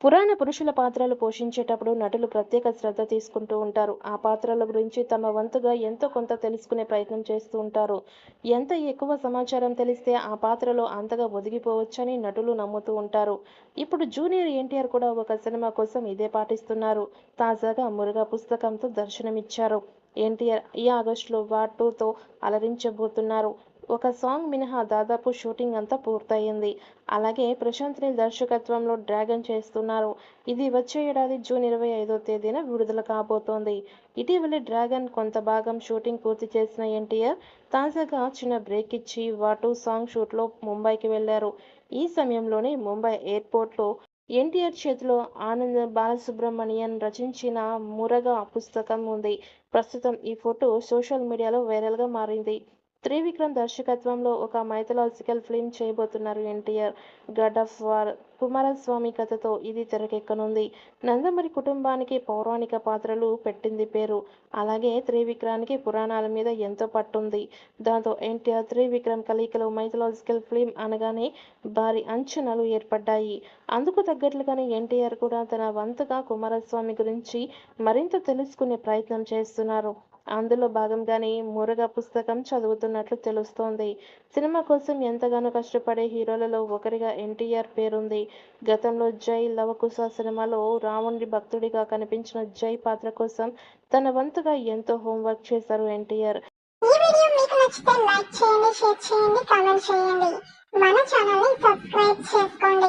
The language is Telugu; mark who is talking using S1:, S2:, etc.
S1: పురాణ పురుషుల పాత్రలు పోషించేటప్పుడు నటులు ప్రత్యేక శ్రద్ధ తీసుకుంటూ ఉంటారు. ఆ పాత్రల గురించి తమ వంతుగా ఎంతో కొంత తెలుసుకునే ప్రయత్నం చేస్తూ ఉంటారు. ఎంత ఎక్కువ సమాచారం తెలిస్తే ఆ పాత్రలో అంతగా ఒదిగిపోవచ్చని నటులు నమ్ముతూ ఉంటారు. ఇప్పుడు జూనియర్ ఎన్టీఆర్ కూడా ఒక సినిమా కోసం ఇదే పాటిస్తున్నారు. తాజాగా మురుగా పుస్తకంతో దర్శనమిచ్చారు. ఎన్టీఆర్ ఈ ఆగస్టులో వార్ టూతో అలరించబోతున్నారు. ఒక సాంగ్ మినహా దాదాపు షూటింగ్ అంతా పూర్తయింది. అలాగే ప్రశాంత్ దర్శకత్వంలో డ్రాగన్ చేస్తున్నారు. ఇది వచ్చే ఏడాది జూన్ ఇరవై ఐదో తేదీన విడుదల కాబోతోంది. ఇటీవలే డ్రాగన్ కొంత భాగం షూటింగ్ పూర్తి చేసిన ఎన్టీఆర్ తాజాగా చిన్న బ్రేక్ ఇచ్చి వాటు సాంగ్ షూట్లో ముంబైకి వెళ్ళారు ఈ సమయంలోనే ముంబై ఎయిర్పోర్ట్లో ఎన్టీఆర్ చేతిలో ఆనంద్ బాలసుబ్రహ్మణ్యన్ రచించిన మురగా పుస్తకం ఉంది. ప్రస్తుతం ఈ ఫోటో సోషల్ మీడియాలో వైరల్గా మారింది. త్రివిక్రమ్ దర్శకత్వంలో ఒక మైథలాజికల్ ఫిల్మ్ చేయబోతున్నారు NTR. God of war Kumaraswamy కథతో ఇది తెరకెక్కనుంది. నందమరి కుటుంబానికి పౌరాణిక పాత్రలు పెట్టింది పేరు. అలాగే త్రివిక్రానికి పురాణాల మీద ఎంతో పట్టుంది. దాంతో ఎన్టీఆర్ త్రివిక్రమ్ కలయికలో మైథలాజికల్ ఫిల్మ్ అనగానే భారీ అంచనాలు ఏర్పడ్డాయి. అందుకు తగ్గట్లుగానే ఎన్టీఆర్ కూడా తన వంతుగా కుమారస్వామి గురించి మరింత తెలుసుకునే ప్రయత్నం చేస్తున్నారు. అందులో భాగంగానే మురగా పుస్తకం చదువుతున్నట్లు తెలుస్తోంది. సినిమా కోసం ఎంతగానో కష్టపడే హీరోలలో ఒకరిగా ఎన్టీఆర్ పేరుంది. గతంలో జై లవకుశ సినిమాలో రావణుడి భక్తుడిగా కనిపించిన జై పాత్ర కోసం తన వంతుగా ఎంతో హోంవర్క్ చేశారు ఎన్టీఆర్.
S2: ఈ వీడియో మీకు నచ్చితే లైక్ చేయండి షేర్ చేయండి కామెంట్ చేయండి. మన ఛానల్ని సబ్స్క్రైబ్ చేసుకోండి.